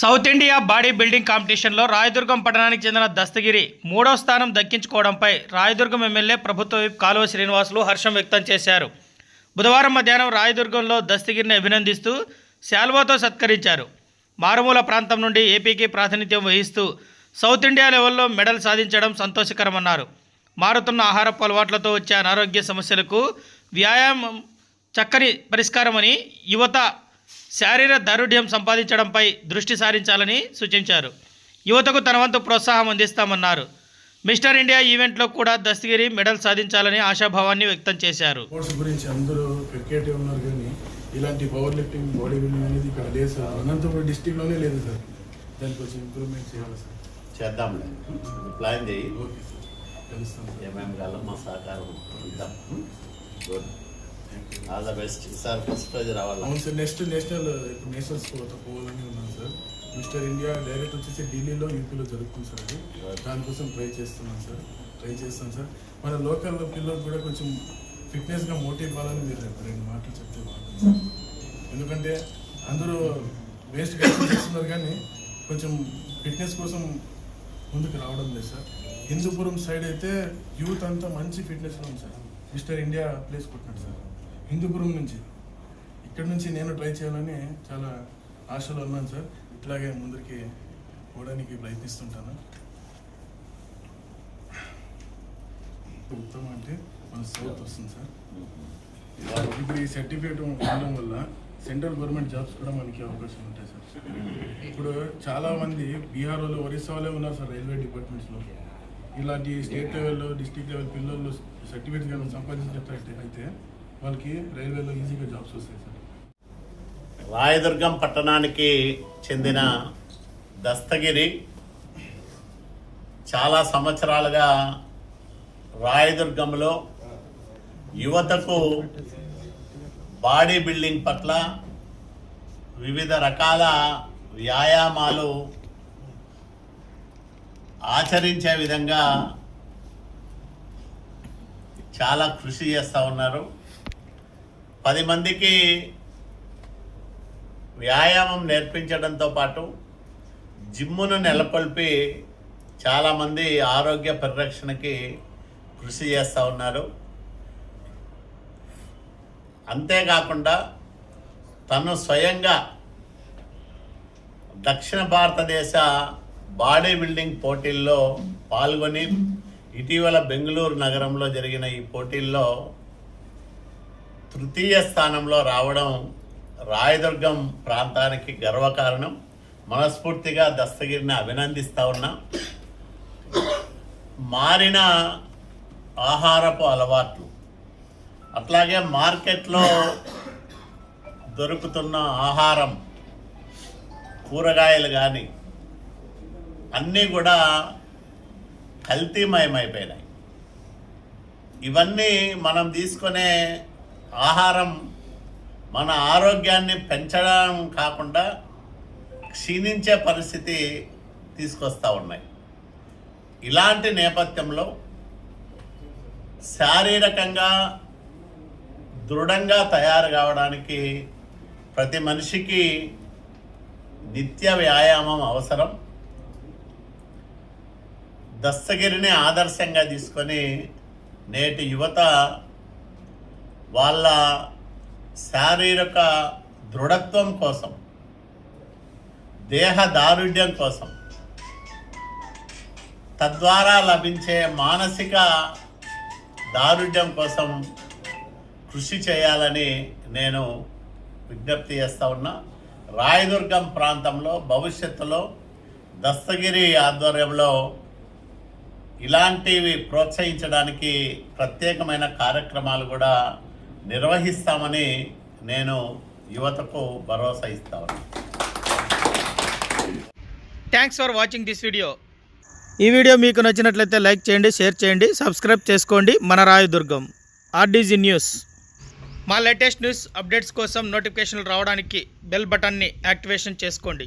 South India body building కాంపిటీషన్లో రాయదుర్గం పట్టణానికి చెందిన దస్తగిరి మూడో స్థానం దక్కించుకోవడంపై రాయదుర్గం ఎమ్మెల్యే ప్రభుత్వ విప్ కాలువ శ్రీనివాసులు హర్షం వ్యక్తం చేశారు. బుధవారం మధ్యాహ్నం రాయదుర్గంలో దస్తగిరిని అభినందిస్తూ శాల్వాతో సత్కరించారు. మారుమూల ప్రాంతం నుండి ఏపీకి ప్రాతినిధ్యం వహిస్తూ సౌత్ ఇండియా లెవెల్లో మెడల్ సాధించడం సంతోషకరమన్నారు. మారుతున్న ఆహారపు అలవాట్లతో వచ్చే అనారోగ్య సమస్యలకు వ్యాయామం చక్కని పరిష్కారమని యువత శారీర దారుఢ్యం సంపాదించడంపై దృష్టి సారించాలని సూచించారు. యువతకు తన వంతు ప్రోత్సాహం అందిస్తామన్నారు. మిస్టర్ ఇండియా ఈవెంట్లో కూడా దస్తగిరి మెడల్ సాధించాలని ఆశాభావాన్ని వ్యక్తం చేశారు. స్పోర్ట్స్ గురించి అందరూ క్రికెట్ ఉన్నారు కానీ ఇలాంటి పవర్ లిఫ్టింగ్ బాడీ బిల్డింగ్ అనేది ఇక్కడ లేదు సార్. అనంతపురం డిస్టిక్లోనే లేదు సార్. దానికి కొంచెం ఇంప్రూవ్మెంట్ చేయాలి సార్? చేద్దాంలే. ప్లాన్ చేయి. ఓకే సార్ కలుస్తాం సార్. ఏమేమి కావాలో మా సహకారం. ఇద్దాం good all the best sir first prize రావాలా? అవును సార్ నెక్స్ట్ నేషనల్ ఇప్పుడు నేషనల్స్ పోవాలని ఉన్నాను సార్. మిస్టర్ ఇండియా డైరెక్ట్ వచ్చేసి ఢిల్లీలో యూపీలో జరుగుతుంది సార్ అది. దానికోసం ట్రై చేస్తున్నాను సార్. ట్రై చేస్తాను సార్. మన లోకల్ పిల్లలకు కూడా కొంచెం ఫిట్నెస్గా మోటివ్ ఇవ్వాలని మీరు రెండు మాటలు చెప్తే బాగుంటుంది సార్. ఎందుకంటే అందరూ వేస్ట్ చేస్తున్నారు కానీ కొంచెం ఫిట్నెస్ కోసం ముందుకు రావడం లేదు సార్. హిందూపురం సైడ్ అయితే యూత్ అంతా మంచి ఫిట్నెస్లో ఉంది సార్. మిస్టర్ ఇండియా ప్లేస్ కొట్టినాడు సార్. హిందూపురం నుంచి. ఇక్కడ నుంచి నేను ట్రై చేయాలని చాలా ఆశలు ఉన్నాను సార్. ఇట్లాగే ముందరికి పోవడానికి ప్రయత్నిస్తుంటాను. ఉత్తమం అంటే మన సౌత్ వస్తుంది సార్. ఇప్పుడు ఈ సర్టిఫికేట్ ఉండడం వల్ల సెంట్రల్ గవర్నమెంట్ జాబ్స్ కూడా మనకి అవకాశం ఉంటాయి సార్. ఇప్పుడు చాలామంది బీహార్ వాళ్ళు ఒరిస్సా వాళ్ళే ఉన్నారు సార్ రైల్వే డిపార్ట్మెంట్స్లో. ఇలాంటి స్టేట్ లెవెల్లో డిస్టిక్ లెవెల్ పిల్లలు సర్టిఫికేట్ కానీ సంపాదించినట్లయితే అయితే వాళ్ళకి రైల్వేలో ఈజీగా జాబ్స్ వస్తాయి సార్. రాయదుర్గం పట్టణానికి చెందిన దస్తగిరి చాలా సంవత్సరాలుగా రాయదుర్గంలో యువతకు బాడీ బిల్డింగ్ పట్ల వివిధ రకాల వ్యాయామాలు ఆచరించే విధంగా చాలా కృషి చేస్తూ ఉన్నారు. పది మందికి వ్యాయామం నేర్పించడంతో పాటు జిమ్మును నెలకొల్పి చాలామంది ఆరోగ్య పరిరక్షణకి కృషి చేస్తూ ఉన్నారు. అంతేకాకుండా తను స్వయంగా దక్షిణ భారతదేశ బాడీ బిల్డింగ్ పోటీల్లో పాల్గొని ఇటీవల బెంగళూరు నగరంలో జరిగిన ఈ పోటీల్లో తృతీయ స్థానంలో రావడం రాయదుర్గం ప్రాంతానికి గర్వకారణం. మనస్ఫూర్తిగా దస్తగిరిని అభినందిస్తూ ఉన్నా. మారిన ఆహారపు అలవాట్లు. అట్లాగే మార్కెట్లో దొరుకుతున్న ఆహారం కూరగాయలు కానీ అన్నీ కూడా కల్తీమయమైపోయినాయి ఇవన్నీ మనం తీసుకునే ఆహారం మన ఆరోగ్యాన్ని పెంచడం కాకుండా క్షీణించే పరిస్థితి తీసుకొస్తూ ఉన్నాయి. ఇలాంటి నేపథ్యంలో శారీరకంగా దృఢంగా తయారు కావడానికి ప్రతి మనిషికి నిత్య వ్యాయామం అవసరం. దస్తగిరిని ఆదర్శంగా తీసుకొని నేటి యువత వాళ్ళ శారీరక దృఢత్వం కోసం దేహ దారుఢ్యం కోసం తద్వారా లభించే మానసిక దారుఢ్యం కోసం కృషి చేయాలని నేను విజ్ఞప్తి చేస్తా ఉన్నా. రాయదుర్గం ప్రాంతంలో భవిష్యత్తులో దస్తగిరి ఆధ్వర్యంలో ఇలాంటివి ప్రోత్సహించడానికి ప్రత్యేకమైన కార్యక్రమాలు కూడా నిర్వహిస్తామని నేను యువతకు భరోసా ఇస్తాను. Thanks for watching this video ఈ వీడియో మీకు నచ్చినట్లయితే లైక్ చేయండి షేర్ చేయండి సబ్స్క్రైబ్ చేసుకోండి. మన రాయదుర్గం ఆర్డీజీ న్యూస్. మా లేటెస్ట్ న్యూస్ అప్డేట్స్ కోసం నోటిఫికేషన్లు రావడానికి బెల్ బటన్ని యాక్టివేషన్ చేసుకోండి.